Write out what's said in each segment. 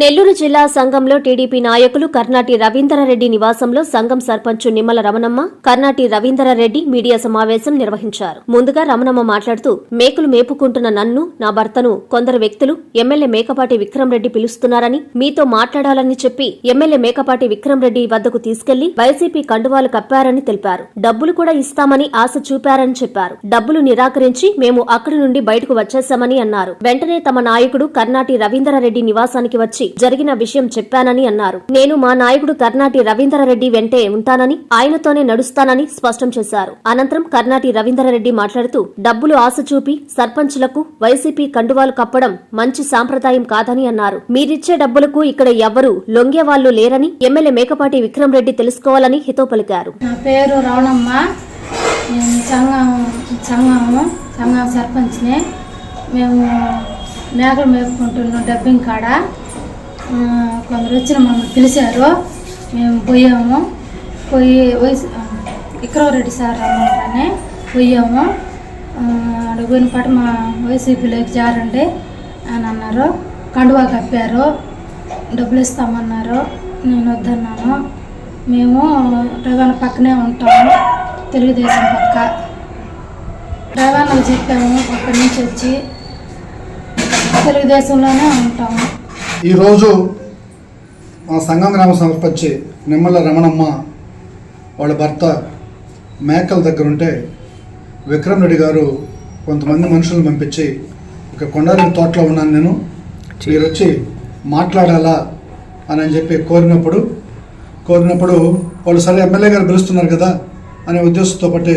నెల్లూరు జిల్లా సంఘంలో టీడీపీ నాయకులు కర్నాటి రవీందర్రెడ్డి నివాసంలో సంఘం సర్పంచ్ నిమ్మల రమణమ్మ కర్నాటి రవీందర్రెడ్డి మీడియా సమావేశం నిర్వహించారు. ముందుగా రమణమ్మ మాట్లాడుతూ మేకులు మేపుకుంటున్న నన్ను నా భర్తను కొందరు వ్యక్తులు ఎమ్మెల్యే మేకపాటి విక్రమ్ రెడ్డి పిలుస్తున్నారని మీతో మాట్లాడాలని చెప్పి ఎమ్మెల్యే మేకపాటి విక్రమ్ రెడ్డి వద్దకు తీసుకెళ్ళి వైసీపీ కండువాలు కప్పారని తెలిపారు. డబ్బులు కూడా ఇస్తామని ఆశ చూపారని చెప్పారు. డబ్బులు నిరాకరించి మేము అక్కడి నుండి బయటకు వచ్చేశామని అన్నారు. వెంటనే తమ నాయకుడు కర్నాటి రవీందరరెడ్డి నివాసానికి వచ్చి జరిగిన విషయం చెప్పానని అన్నారు. నేను మా నాయకుడు కర్నాటి రవీందర్రెడ్డి వెంటే ఉంటానని ఆయనతోనే నడుస్తానని స్పష్టం చేశారు. అనంతరం కర్నాటి రవీందర్రెడ్డి మాట్లాడుతూ డబ్బులు ఆశ చూపి సర్పంచ్లకు వైసీపీ కండువాలు కప్పడం మంచి సాంప్రదాయం కాదని అన్నారు. మీరిచ్చే డబ్బులకు ఇక్కడ ఎవ్వరూ లొంగేవాళ్ళు లేరని ఎమ్మెల్యే మేకపాటి విక్రమ్ రెడ్డి తెలుసుకోవాలని హితో పలికారు. నా పేరు రవణమ్మ సంఘం సంఘము సంఘం సర్పంచ్ని. మేము మేకలు మేపుకుంటున్నాం డబ్బింగ్ కాడ. కొందరు వచ్చిన మమ్మల్ని పిలిచారు. మేము పోయాము. పోయి వయసు విక్రమరెడ్డి సార్ రమ్మంటానే పోయాము. ఆ, పాటు మా వైసీపీలోకి జారండి అని అన్నారు. కండువా కప్పారు. డబ్బులు ఇస్తామన్నారు. నేను వద్దన్నాను. మేము రవాణా పక్కనే ఉంటాము. తెలుగుదేశం పక్క. రవాణాకు చెప్పాము. అక్కడి నుంచి వచ్చి తెలుగుదేశంలోనే ఉంటాము. ఈరోజు మా సంఘం గ్రామ సర్పంచి నిమ్మల రమణమ్మ వాళ్ళ భర్త మేకల దగ్గర ఉంటే విక్రమ్ రెడ్డి గారు కొంతమంది మనుషులను పంపించి ఇక కొండారెడ్డి తోటలో ఉన్నాను నేను మీరు వచ్చి మాట్లాడాలా? అని అని చెప్పి కోరినప్పుడు కోరినప్పుడు వాళ్ళు సరే ఎమ్మెల్యే గారు పిలుస్తున్నారు కదా అనే ఉద్దేశంతో బట్టి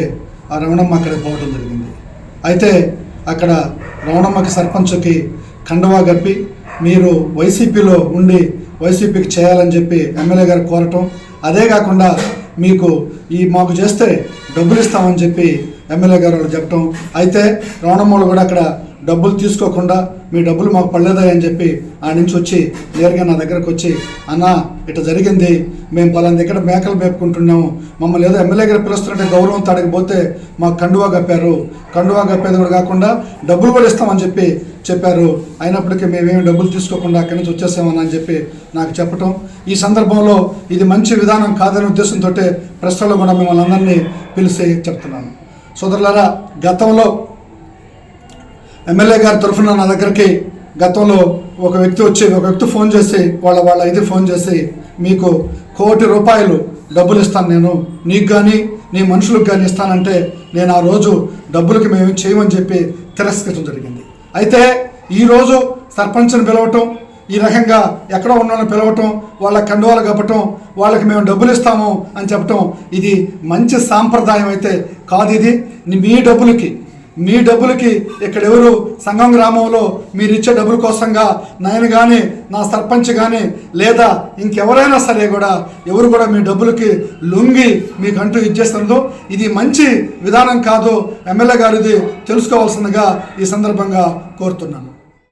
ఆ రమణమ్మ అక్కడికి పోవడం జరిగింది. అయితే అక్కడ రమణమ్మకి సర్పంచ్కి కండవా గప్పి మీరు వైసీపీలో ఉండి వైసీపీకి చేయాలని చెప్పి ఎమ్మెల్యే గారు కోరటం. అదే కాకుండా మీకు ఈ మాకు చేస్తే డబ్బులు ఇస్తామని చెప్పి ఎమ్మెల్యే గారు వాళ్ళు చెప్పటం. అయితే రమణమ్మలు కూడా అక్కడ డబ్బులు తీసుకోకుండా మీ డబ్బులు మాకు పడలేదా అని చెప్పి ఆ నుంచి వచ్చి నేరుగా నా దగ్గరకు వచ్చి అన్న ఇట్లా జరిగింది. మేము పలానా దగ్గర మేకలు మేపుకుంటున్నాము. మమ్మల్ని ఏదో ఎమ్మెల్యే గారు పిలుస్తున్నట్టే గౌరవం తాడకపోతే మాకు కండువా కప్పారు. కండువా కప్పేది కూడా కాకుండా డబ్బులు కూడా ఇస్తామని చెప్పి చెప్పారు. అయినప్పటికీ మేమేమి డబ్బులు తీసుకోకుండా అక్కడి నుంచి వచ్చేసామని అని చెప్పి నాకు చెప్పటం. ఈ సందర్భంలో ఇది మంచి విధానం కాదనే ఉద్దేశంతో ప్రశ్నలో కూడా మిమ్మల్ని అందరినీ పిలిచి చెప్తున్నాను. సోదరులారా గతంలో ఎమ్మెల్యే గారి తరఫున నా దగ్గరికి గతంలో ఒక వ్యక్తి వచ్చి ఒక వ్యక్తి ఫోన్ చేసి వాళ్ళ వాళ్ళ ఇది ఫోన్ చేసి మీకు కోటి రూపాయలు డబ్బులు ఇస్తాను నేను. నీకు కానీ నీ మనుషులకు కానీ ఇస్తానంటే నేను ఆ రోజు డబ్బులకి మేము చేయమని చెప్పి తిరస్కరించడం జరిగింది. అయితే ఈరోజు సర్పంచ్ని పిలవటం ఈ రకంగా ఎక్కడో ఉన్న వాళ్ళని పిలవటం వాళ్ళ కండువాలు కప్పటం వాళ్ళకి మేము డబ్బులు ఇస్తాము అని చెప్పటం ఇది మంచి సాంప్రదాయం అయితే కాదు ఇది. మీ డబ్బులకి మీ డబ్బులకి ఇక్కడెవరు సంఘం గ్రామంలో మీరు ఇచ్చే డబ్బుల కోసంగా నేను కానీ నా సర్పంచ్ కానీ లేదా ఇంకెవరైనా సరే కూడా ఎవరు కూడా మీ డబ్బులకి లొంగి మీకంటూ ఇచ్చేస్తుందో ఇది మంచి విధానం కాదు. ఎమ్మెల్యే గారిది తెలుసుకోవాల్సిందిగా ఈ సందర్భంగా కోరుతున్నాను.